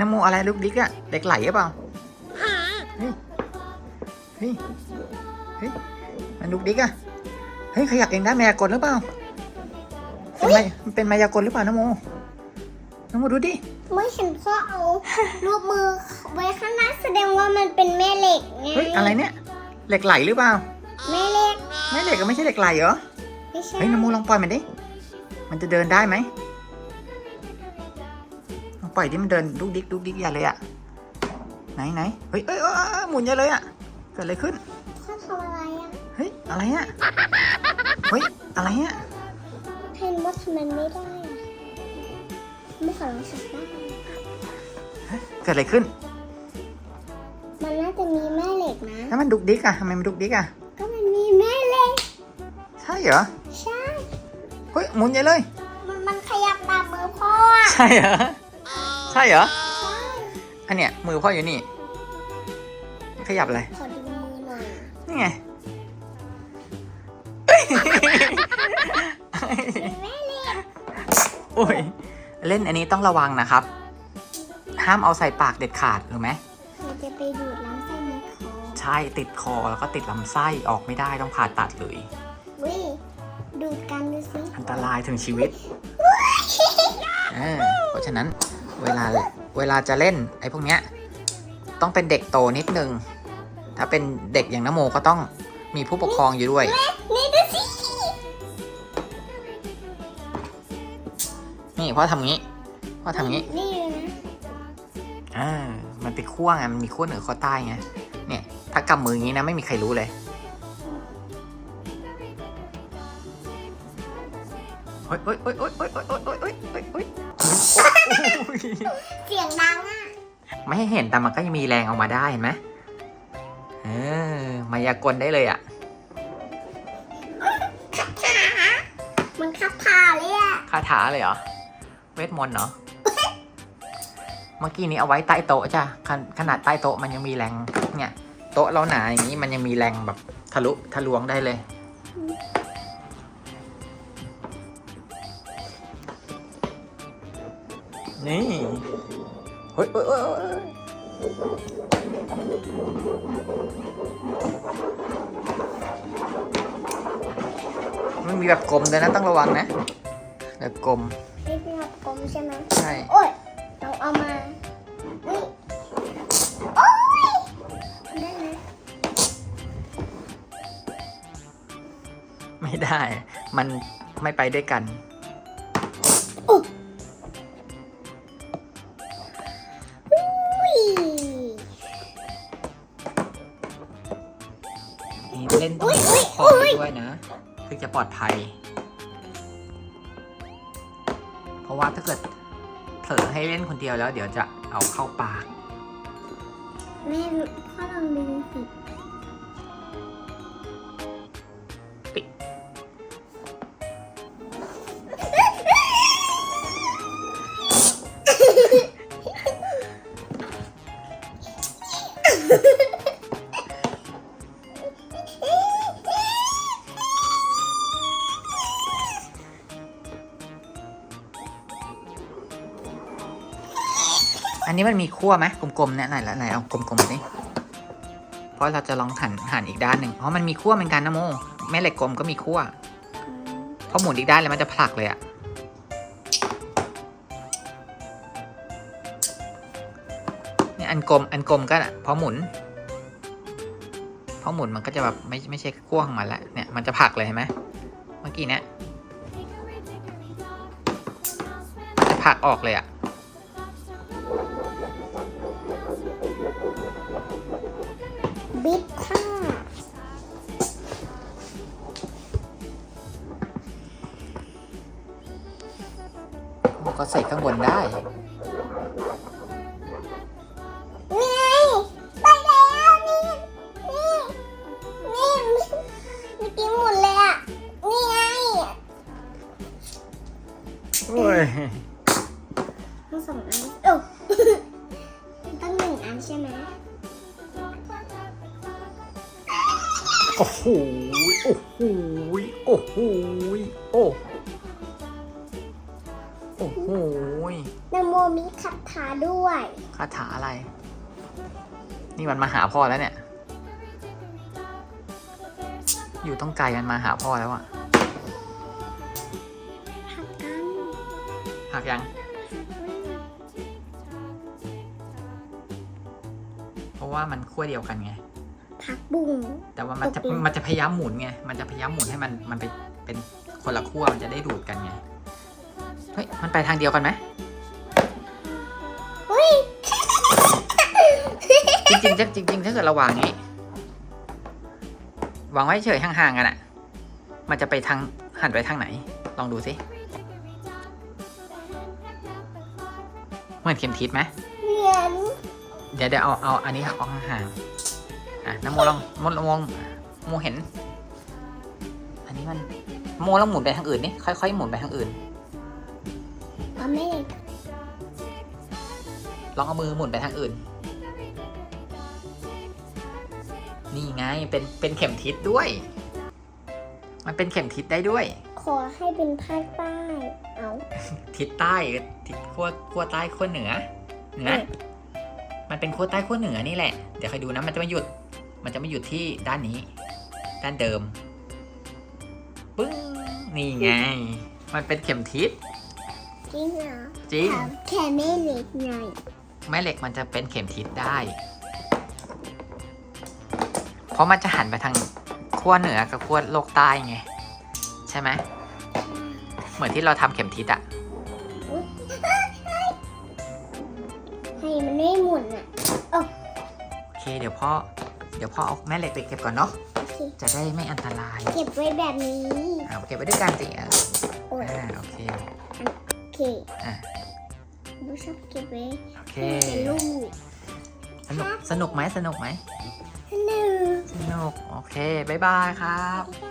น้ำมูอะไรลูกดิ๊กอะเหล็กไหลหรือเปล่าเฮ้ยเฮ้ยเฮ้ยมันลูกดิ๊กอะเฮ้ยขยับเองได้มายากลหรือเปล่าเป็นไมมันเป็นมายากลหรือเปล่าน้ำมูน้ำมูดูดิไม่เห็นพ่อเอารูปมือไว้ข้างหน้าแสดงว่ามันเป็นแม่เหล็กไงเฮ้ยอะไรเนี่ยเหล็กไหลหรือเปล่าแม่เหล็กไม่เหล็กก็ไม่ใช่เหล็กไหลเหรอไม่ใช่เฮ้ยน้ำมูลองปล่อยมันดิมันจะเดินได้ไหมลอง ปล่อยดิมันเดินดุกดิกดุกดิกอย่าเลยอะไหนไหนเฮ้ยเอ้ยเอ้ยเอ้ยเอ้ยหมุนอย่าเลยอะเกิดอะไรขึ้นพ่อทำอะไรอะเฮ้ยอะไรอะเฮ้ยอะไรอะเห็นว่าทำไมไม่ได้อะไม่ขอลองสักได้เกิดอะไรขึ้น มันน่าจะมีแม่เหล็กนะแล้วมันดุกดิกอะทำไมมันดุกดิกอะก็มันมีแม่เหล็กใช่เหรอใช่เฮ้ยหมุนอย่าเลย มันมันขยับตามมือพ่ออะใช่เหรอ ใช่เหรอใช่อันเนี้ยมือพ่ออยู่นี่ ขยับอะไร ขอดูมือหน่อยนี่ไงมีแม่เหล็กโอ้ย เล่นอันนี้ต้องระวังนะครับ ห้ามเอาใส่ปากเด็ดขาดรู้ไหมมันจะไปดูดลำไส้ในคอใช่ติดคอแล้วก็ติดลำไส้ออกไม่ได้ต้องผ่าตัดเลย วิดูดกันดูสิอันตรายถึงชีวิต เออเพราะฉะนั้น เวลาเวลาจะเล่นไอ้พวกเนี้ยต้องเป็นเด็กโตนิดนึง ถ้าเป็นเด็กอย่างนโมก็ต้องมีผู้ปกครองอยู่ด้วย นี่พ่อทำงี้พ่อทำงี้ นี่อ่า มันเป็นขั้วไง มันมีขั้วเหนือขั้วใต้ไง เนี่ย ถ้ากำมืออย่างนี้นะไม่มีใครรู้เลยเฮ้ยเฮ้ยเฮ้ยเฮ้ยเฮ้ยเฮ้ยเฮ้ยเฮ้ย เฮ้ยเฮ้ยเสียงดังอะ ไม่ให้เห็นแต่มันก็ยังมีแรงออกมาได้เห็นไหมเออมายากลได้เลยอะมันขับผ่าเลยอะคาถาเลยเหรอ เวทมนต์เหรอเมื่อกี้นี้เอาไว้ใต้โต๊ะจ้ะขนขนาดใต้โต๊ะมันยังมีแรง เนี่ย โต๊ะเราหนาอย่างนี้มันยังมีแรงแบบทะลุทะลวงได้เลย นี่ เฮ้ยเฮ้ยเฮ้ยมันมีแบบกลมด้วยนะต้องระวังนะ แบบกลมนี่เป็นแบบกลมใช่ไหมใช่โอ้ยต้องเอามานี่โอ้ยได้ไหมไม่ได้ มันไม่ไปด้วยกัน ด้วยนะถึงจะปลอดภัย เพราะว่าถ้าเกิดเผลอให้เล่นคนเดียวแล้ว เดี๋ยวจะเอาเข้าปาก แม่พ่อลองดึงสิ อันนี้มันมีขั้วไหมกลมๆเนี่ยไหนละไหนเอากลมๆสิเพราะเราจะลองหันหันอีกด้านหนึ่งอ๋อมันมีขั้วเหมือนกันนะโมแม่เหล็กกลมก็มีขั้วเพอหมุนอีกด้านเลยมันจะผลักเลยอะเนี่ยอันกลมอันกลมก็พอหมุนพอหมุนมันก็จะแบบไม่ไม่ใช่ขั้วของมันละเนี่ยมันจะผลักเลยเห็นไหมเมื่อกี้เนี่ยมันจะผลักออกเลยอะิดค่ะก็ใส่ข้างบนได้ โอ้โห โอ้โห โอ้โห โอ้โอ้โหนาโมมีคาถาด้วยคาถาอะไร นี่มันมาหาพ่อแล้วเนี่ย อยู่ต้องไกลมันมาหาพ่อแล้วอะหักกันหักยัง เพราะว่ามันขั้วเดียวกันไง ผักบุ้งแต่ว่ามันจะโอเคมันจะพยายามหมุนไง มันจะพยายามหมุนให้มันมันไปเป็นคนละขั้วมันจะได้ดูดกันไง เฮ้ย มันไปทางเดียวกันไหมอุ้ยจริงๆถ้าจริงๆถ้าเกิดเราวางนี้วางไว้เฉยห่างๆกันอะมันจะไปทางหันไปทางไหน ลองดูสิเหมือนเข็มทิศไหมเหมือนเดี๋ยวเดี๋ยวเอาเอาอันนี้เอาห่างๆ อะน้ำโมลองมดมองโมเห็น อันนี้มันโมลองหมุนไปทางอื่นนี่ค่อยๆหมุนไปทางอื่นเอาแม่ลองเอามือหมุนไปทางอื่น นี่ไงเป็นเป็นเข็มทิศด้วย มันเป็นเข็มทิศได้ด้วย ขอให้เป็นภาคใต้เอาทิศใต้กับทิศขั้วขั้วใต้ขั้วเหนือเหนือมันเป็นขั้วใต้ขั้วเหนือนี่แหละ เดี๋ยวคอยดูนะมันจะไม่หยุด มันจะไม่หยุดที่ด้านนี้ ด้านเดิม ปึ้ง นี่ไง มันเป็นเข็มทิศ จริงเหรอจริงถามแค่แม่เล็กหน่อยแม่เหล็กมันจะเป็นเข็มทิศได้ เพราะมันจะหันไปทางขั้วเหนือกับขั้วโลกใต้ไง ใช่ไหม เหมือนที่เราทำเข็มทิศอะให้มันไม่หมุนอะ โอเค เดี๋ยวพ่อ เดี๋ยวพ่อเอาแม่เหล็กไปเก็บก่อนเนาะโอเคจะได้ไม่อันตรายเก็บไว้แบบนี้เอาเก็บไว้ด้วยกันสิอะโอ้ยอ่าโอเค โอเคอะบูชอบเก็บไว้โอเคเป็นลูกสนุกสนุกไหมสนุกไหมฮัลโหลสนุกโอเค บ๊ายบายครับบ๊ายบ